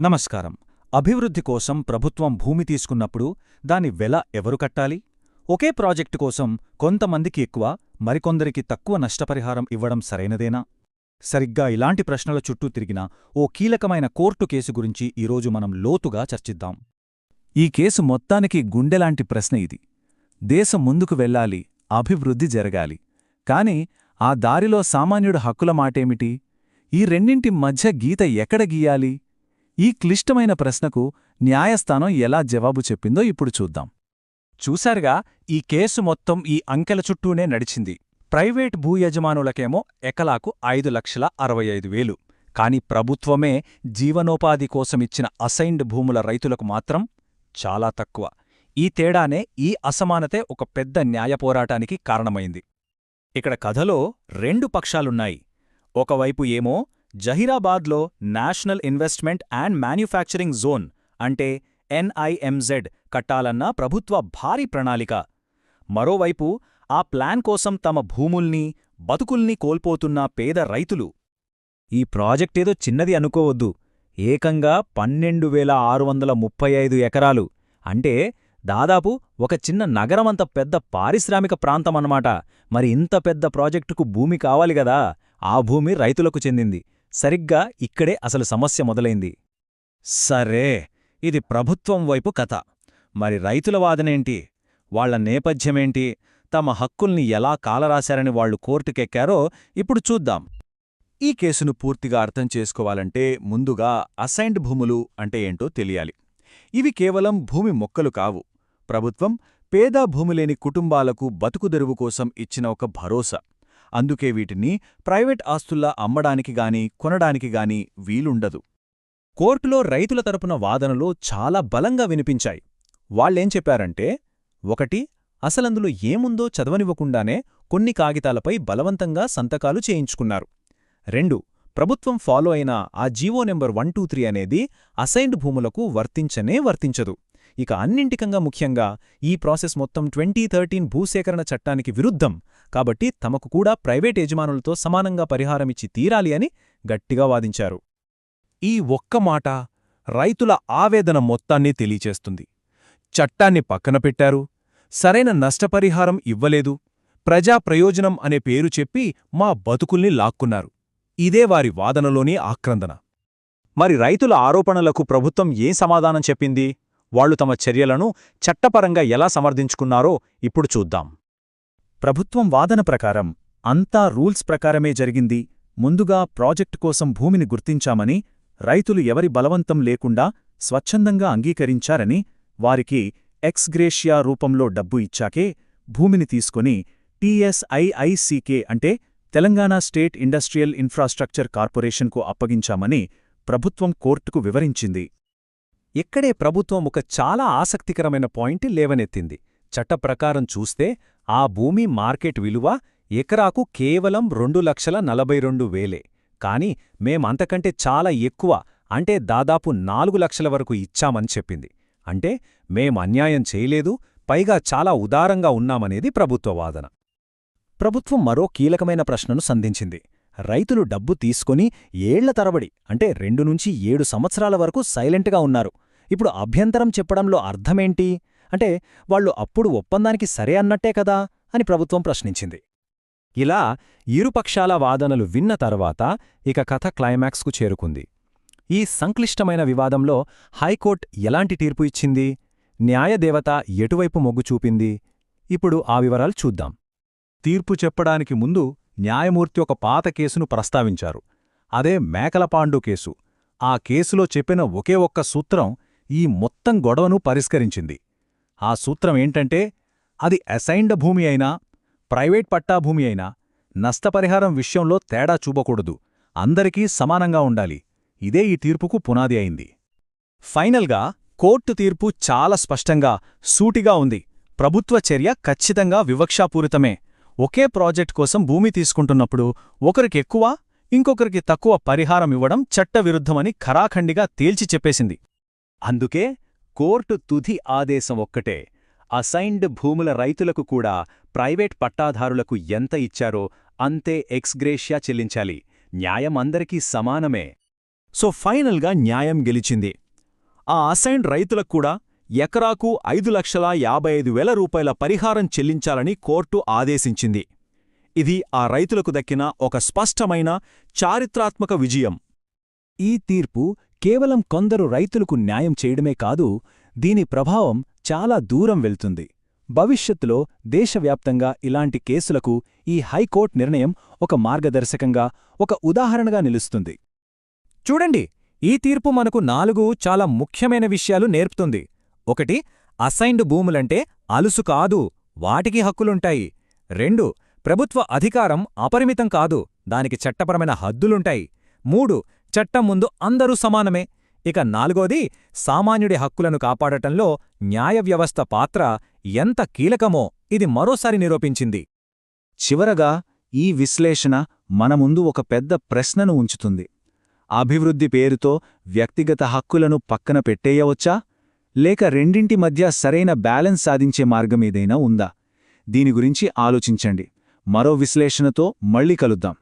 నమస్కారం. అభివృద్ధి కోసం ప్రభుత్వం భూమి తీసుకున్నప్పుడు దాని వెల ఎవరు కట్టాలి? ఒకే ప్రాజెక్టు కోసం కొంతమందికి ఎక్కువ మరికొందరికి తక్కువ నష్టపరిహారం ఇవ్వడం సరైనదేనా? సరిగ్గా ఇలాంటి ప్రశ్నల చుట్టూ తిరిగిన ఓ కీలకమైన కోర్టు కేసు గురించి ఈరోజు మనం లోతుగా చర్చిద్దాం. ఈ కేసు మొత్తానికి గుండెలాంటి ప్రశ్న ఇది. దేశం ముందుకు వెళ్ళాలి అభివృద్ధి జరగాలి. కాని ఆ దారిలో సామాన్యుడు హక్కుల మాటేమిటి? ఈ రెండింటి మధ్య గీత ఎక్కడ గీయాలి? ఈ క్లిష్టమైన ప్రశ్నకు న్యాయస్థానం ఎలా జవాబు చెప్పిందో ఇప్పుడు చూద్దాం. చూశారుగా ఈ కేసు మొత్తం ఈ అంకెల చుట్టూనే నడిచింది. ప్రైవేట్ భూయజమానులకేమో ఎకలాకు ఐదు లక్షల అరవై ఐదు వేలు. కాని ప్రభుత్వమే జీవనోపాధి కోసమిచ్చిన అసైన్డ్ భూముల రైతులకు మాత్రం చాలా తక్కువ. ఈ తేడానే ఈ అసమానతే ఒక పెద్ద న్యాయ పోరాటానికి కారణమైంది. ఇక్కడ కథలో రెండు పక్షాలున్నాయి. ఒకవైపు ఏమో జహీరాబాద్లో national investment and manufacturing zone అంటే ఎన్ఐఎంజెడ్ కట్టాలన్న ప్రభుత్వ భారీ ప్రణాళిక. మరోవైపు ఆ ప్లాన్ కోసం తమ భూముల్ని బతుకుల్ని కోల్పోతున్న పేద రైతులు. ఈ ప్రాజెక్టేదో చిన్నది అనుకోవద్దు. ఏకంగా పన్నెండు వేల ఆరు వందల ముప్పై ఐదు ఎకరాలు. అంటే దాదాపు ఒక చిన్న నగరమంత పెద్ద పారిశ్రామిక ప్రాంతమన్నమాట మరి ఇంత పెద్ద ప్రాజెక్టుకు భూమి కావాలి గదా? ఆ భూమి రైతులకు చెందింది. సరిగ్గా ఇక్కడే అసలు సమస్య మొదలైంది. సరే ఇది ప్రభుత్వం వైపు కథ. మరి రైతుల వాదనేంటి? వాళ్ళ నేపథ్యమేంటి? తమ హక్కుల్ని ఎలా కాలరాశారని వాళ్ళు కోర్టుకెక్కారో ఇప్పుడు చూద్దాం. ఈ కేసును పూర్తిగా అర్థం చేసుకోవాలంటే ముందుగా అసైన్డ్ భూములు అంటే ఏంటో తెలియాలి. ఇవి కేవలం భూమి మొక్కలు కావు. ప్రభుత్వం పేద భూమిలేని కుటుంబాలకు బతుకుదెరువు కోసం ఇచ్చిన ఒక భరోసా. అందుకే వీటిని ప్రైవేట్ ఆస్తుల్లా అమ్మడానికి గాని కొనడానికి గాని వీలుండదు. కోర్టులో రైతుల తరపున వాదనలు చాలా బలంగా వినిపించాయి. వాళ్ళేం చెప్పారంటే ఒకటి అసలందులో ఏముందో చదవనివ్వకుండానే కొన్ని కాగితాలపై బలవంతంగా సంతకాలు చేయించుకున్నారు. రెండు ప్రభుత్వం ఫాలో అయిన ఆ GO number one two three అనేది అసైన్డ్ భూములకు వర్తించనే వర్తించదు. ఇక అన్నింటికంగా ముఖ్యంగా ఈ ప్రాసెస్ మొత్తం ట్వంటీ థర్టీన్ భూసేకరణ చట్టానికి విరుద్ధం. కాబట్టి తమకు కూడా ప్రైవేట్ యజమానులతో సమానంగా పరిహారమిచ్చి తీరాలి అని గట్టిగా వాదించారు. ఈ ఒక్క మాట రైతుల ఆవేదన మొత్తాన్ని తెలియచేస్తుంది. చట్టాన్ని పక్కన పెట్టారు. సరైన నష్టపరిహారం ఇవ్వలేదు. ప్రజా ప్రయోజనం అనే పేరు చెప్పి మా బతుకుల్ని లాక్కున్నారు. ఇదే వారి వాదనలోని ఆక్రందన. మరి రైతుల ఆరోపణలకు ప్రభుత్వం ఏం సమాధానం చెప్పింది? వాళ్ళు తమ చర్యలను చట్టపరంగా ఎలా సమర్థించుకున్నారో ఇప్పుడు చూద్దాం. ప్రభుత్వం వాదన ప్రకారం అంతా రూల్స్ ప్రకారమే జరిగింది ముందుగా ప్రాజెక్టు కోసం భూమిని గుర్తించామని రైతులు ఎవరి బలవంతం లేకుండా స్వచ్ఛందంగా అంగీకరించారని వారికి ఎక్స్గ్రేషియా రూపంలో డబ్బు ఇచ్చాకే భూమిని తీసుకొని టీఎస్ఐఐసీకే అంటే తెలంగాణ స్టేట్ ఇండస్ట్రియల్ ఇన్ఫ్రాస్ట్రక్చర్ కార్పొరేషన్కు అప్పగించామని ప్రభుత్వం కోర్టుకు వివరించింది. ఇక్కడే ప్రభుత్వం ఒక చాలా ఆసక్తికరమైన పాయింట్ లేవనెత్తింది. చట్టప్రకారం చూస్తే ఆ భూమి మార్కెట్ విలువ ఎకరాకు కేవలం రెండు లక్షల నలభై రెండు వేలే. కాని మేమంతకంటే చాలా ఎక్కువ అంటే దాదాపు నాలుగు లక్షల వరకు ఇచ్చామని చెప్పింది. అంటే మేం అన్యాయం చేయలేదు పైగా చాలా ఉదారంగా ఉన్నామనేది ప్రభుత్వ వాదన. ప్రభుత్వం మరో కీలకమైన ప్రశ్నను సంధించింది. రైతులు డబ్బు తీసుకొని ఏళ్ళ తరబడి అంటే రెండు నుంచి ఏడు సంవత్సరాల వరకు సైలెంట్గా ఉన్నారు. ఇప్పుడు అభ్యంతరం చెప్పడంలో అర్థమేంటి? అంటే వాళ్ళు అప్పుడు ఒప్పందానికి సరే అన్నట్టే కదా అని ప్రభుత్వం ప్రశ్నించింది. ఇలా ఇరుపక్షాల వాదనలు విన్న తర్వాత ఇక కథ క్లైమాక్స్కు చేరుకుంది. ఈ సంక్లిష్టమైన వివాదంలో హైకోర్టు ఎలాంటి తీర్పు ఇచ్చింది? న్యాయదేవత ఎటువైపు మొగ్గు చూపింది? ఇప్పుడు ఆ వివరాలు చూద్దాం. తీర్పు చెప్పడానికి ముందు న్యాయమూర్తి ఒక పాత కేసును ప్రస్తావించారు. అదే మేకలపాండు కేసు. ఆ కేసులో చెప్పిన ఒకే ఒక్క సూత్రం ఈ మొత్తం గొడవను పరిష్కరించింది. ఆ సూత్రం ఏంటంటే అది అసైన్డ్ భూమి అయినా ప్రైవేట్ పట్టా భూమి అయినా నష్టపరిహారం విషయంలో తేడా చూపకూడదు. అందరికీ సమానంగా ఉండాలి. ఇదే ఈ తీర్పుకు పునాది అయింది. ఫైనల్గా కోర్టు తీర్పు చాలా స్పష్టంగా సూటిగా ఉంది. ప్రభుత్వ చర్య ఖచ్చితంగా వివక్షాపూరితమే. ఒకే ప్రాజెక్ట్ కోసం భూమి తీసుకుంటున్నప్పుడు ఒకరికెక్కువ ఇంకొకరికి తక్కువ పరిహారం ఇవ్వడం చట్టవిరుద్ధమని ఖరాఖండిగా తేల్చి చెప్పేసింది. అందుకే కోర్టు తుది ఆదేశం ఒక్కటే. అసైన్డ్ భూముల రైతులకు కూడా ప్రైవేట్ పట్టాధారులకు ఎంత ఇచ్చారో అంతే ఎక్స్గ్రేషియా చెల్లించాలి. న్యాయం అందరికీ సమానమే. సో ఫైనల్గా న్యాయం గెలిచింది. ఆ అసైన్డ్ రైతులకు కూడా ఎకరాకు ఐదు లక్షల యాభై ఐదు వేల రూపాయల పరిహారం చెల్లించాలని కోర్టు ఆదేశించింది. ఇది ఆ రైతులకు దక్కిన ఒక స్పష్టమైన చారిత్రాత్మక విజయం. ఈ తీర్పు కేవలం కొందరు రైతులకు న్యాయం చేయడమే కాదు దీని ప్రభావం చాలా దూరం వెళ్తుంది. భవిష్యత్తులో దేశవ్యాప్తంగా ఇలాంటి కేసులకు ఈ హైకోర్టు నిర్ణయం ఒక మార్గదర్శకంగా ఒక ఉదాహరణగా నిలుస్తుంది. చూడండి ఈ తీర్పు మనకు నాలుగు చాలా ముఖ్యమైన విషయాలు నేర్పుతుంది. ఒకటి అసైన్డ్ భూములంటే అలుసు కాదు వాటికి హక్కులుంటాయి. రెండు ప్రభుత్వ అధికారం అపరిమితం కాదు దానికి చట్టపరమైన హద్దులుంటాయి. మూడు చట్టం ముందు అందరూ సమానమే. ఇక నాలుగోది సామాన్యుడి హక్కులను కాపాడటంలో న్యాయ వ్యవస్థ పాత్ర ఎంత కీలకమో ఇది మరోసారి నిరూపించింది. చివరగా ఈ విశ్లేషణ మన ముందు ఒక పెద్ద ప్రశ్నను ఉంచుతుంది. అభివృద్ధి పేరుతో వ్యక్తిగత హక్కులను పక్కన పెట్టేయవచ్చా? లేక రెండింటి మధ్య సరైన బ్యాలెన్స్ సాధించే మార్గమేదైనా ఉందా? దీని గురించి ఆలోచించండి. మరో విశ్లేషణతో మళ్ళీ కలుద్దాం.